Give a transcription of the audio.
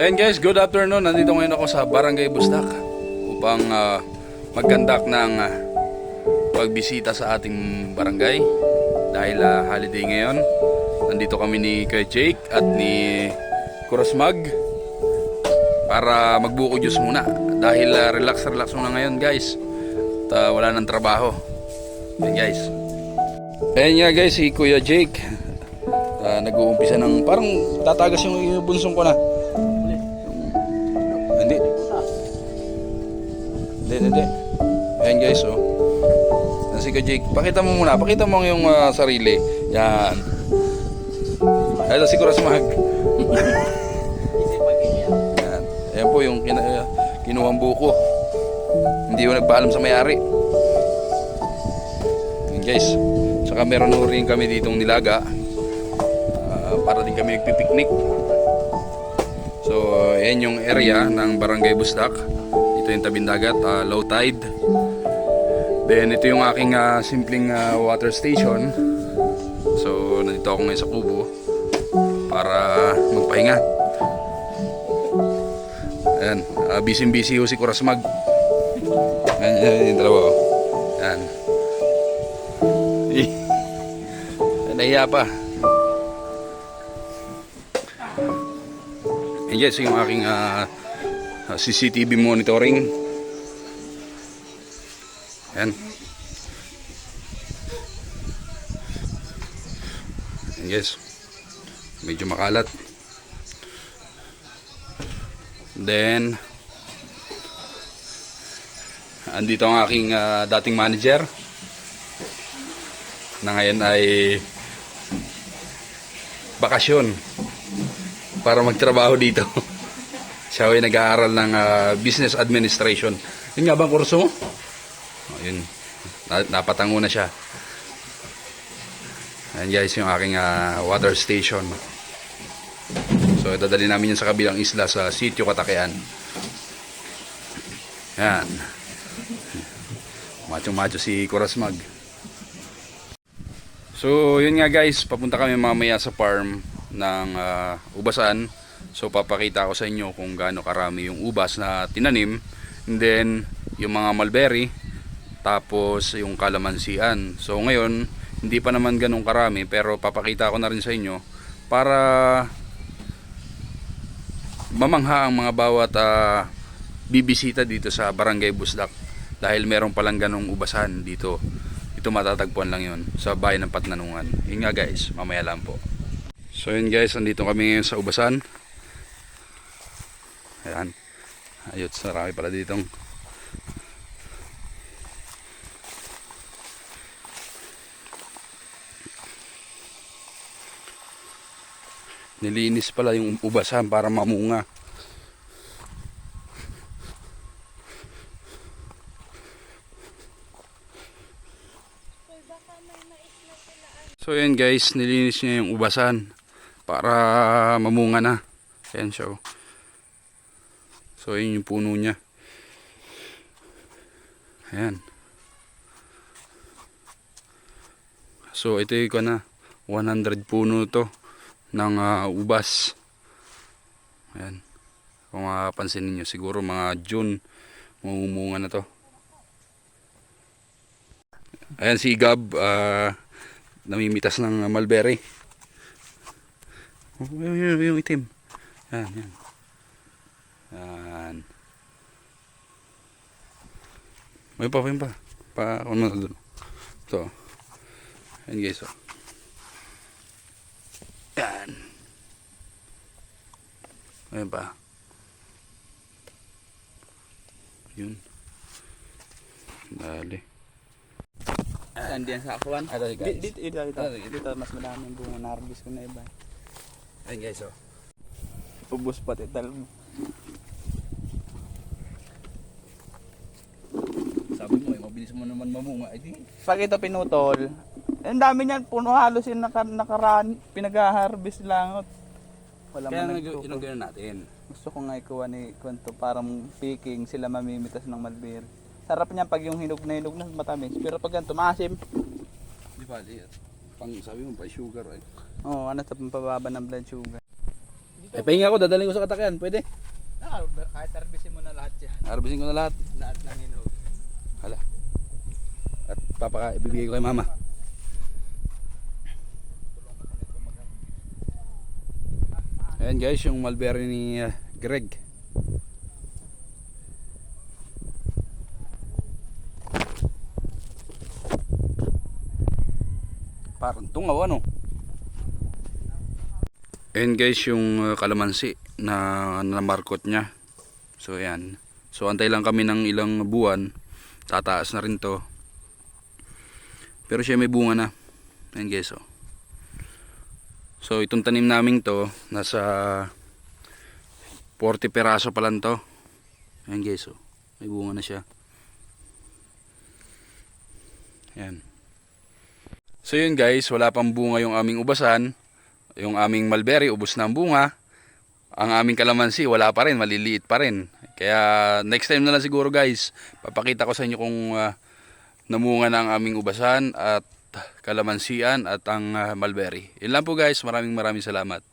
Ayun guys, good afternoon. Nandito ngayon ako sa Barangay Bustak upang ah, mag-conduct ng ah, pagbisita sa ating barangay dahil ah, holiday ngayon. Nandito kami ni Kuya Jake at ni Kurasmag para magbuko juice muna dahil ah, relax relax muna ngayon guys. At ah, wala nang trabaho. Ayun guys. Ayun nga guys, si Kuya Jake. Ah, nag-uumpisa ng parang tatagas yung bunsong ko na. Hindi, hindi. Ayan guys, oh. Yan si Jake. Pakita mo muna. Pakita mo yung ah, sarili. Yan. Ito si Kurasmag. Yan. Ayan po yung kina, uh, kinuhang buko. Hindi ko nagpaalam sa may-ari. Yan guys. Saka meron rin kami ditong nilaga. Ah, para din kami nagpipiknik. So, ayan yung area ng Barangay Bustak. Ito yung tabing dagat, ah, low tide. Then, ito yung aking ah, simpleng ah, water station. So, nandito ako ngayon sa kubo para magpahinga. Ayan, uh, busy-busy ho si Kurasmag. Ayan, ayan, yung dalawa. oh. Ayan. Nahiya pa. And yes, yung aking ah, ah, CCTV monitoring. Ayan. And yes. Medyo makalat. Then, andito ang aking ah, dating manager na ngayon ay bakasyon para magtrabaho dito. Siya ay nag-aaral ng ah, business administration. Yun nga bang kurso mo? Oh, yun. Na- napatango na siya. Ayan guys yung aking ah, water station. So dadali namin yun sa kabilang isla sa sitio Katakean. Yan. Macho-macho si Kurasmag. So, yun nga guys, papunta kami mamaya sa farm ng ah, ubasan. So, papakita ko sa inyo kung gaano karami yung ubas na tinanim. And then, yung mga mulberry. Tapos, yung kalamansian. So, ngayon, hindi pa naman ganun karami. Pero, papakita ko na rin sa inyo para mamangha ang mga bawat ah, bibisita dito sa Barangay Busdak. Dahil meron palang ganung ubasan dito ito matatagpuan lang yun sa bayan ng Patnanungan yun nga guys mamaya lang po so yun guys andito kami ngayon sa Ubasan. Ayan. Ayot sarami pala ditong nilinis pala yung ubasan para mamunga. So yan guys, nilinis niya yung ubasan para mamunga na. Ayan siya. oh. So yun yung puno niya. Ayan. So ito yung na 100 puno to ng ah, ubas. Ayan. Kung mapapansin niyo siguro mga June mamumunga na to. Ayan si Gab ah namimitas ng mulberry. Yung, yung, yung itim. Yan, yan. Yan. May pa, may pa. Pa, ano na doon. Ito. Yan guys, oh. Yan. Ayan pa. Yun. Dali. Andiyan sa akuan. Dito, dito, dito, dito. dito, mas madami yung bunga narbis ko na iba. Ayan guys, oh. Ubus pati talbo. Sabi mo, eh, mabilis mo naman mamunga. Eh, di. Pag ito pinutol, ang dami niyan, puno halos yung naka, nakaraan, pinag-harvest lang. Wala Kaya man nag gano'n natin. Gusto ko nga ikuha ni Kwento parang picking sila mamimitas ng malbir. Sarap niya pag yung hinog na hinog na matamis. Pero pag ganito, maasim. Di ba, di. Pang sabi mo, pa sugar eh. Oo, ano sa pampababa ng blood sugar. Eh, pahinga ako, dadaling ko sa katakyan. Pwede? Ah, kahit harbisin mo na lahat yan. Harbisin ko na lahat. Lahat ng hinog. Hala. At papaka, ibibigay ko kay mama. Ayan guys, yung mulberry ni uh, Greg. Parang tungaw ano. Ayan guys, yung uh, kalamansi na namarkot niya. So ayan. So antay lang kami ng ilang buwan. Tataas na rin to. Pero siya may bunga na. Ayan guys oh. So itong tanim namin to, nasa 40 peraso pa lang to. Ayan guys oh. May bunga na siya. Ayan. So yun guys, wala pang bunga yung aming ubasan. Yung aming mulberry, ubos na ang bunga. Ang aming kalamansi, wala pa rin, maliliit pa rin. Kaya next time na lang siguro guys, papakita ko sa inyo kung ah, namunga na ang aming ubasan at kalamansian at ang ah, mulberry. Yun lang po guys, maraming maraming salamat.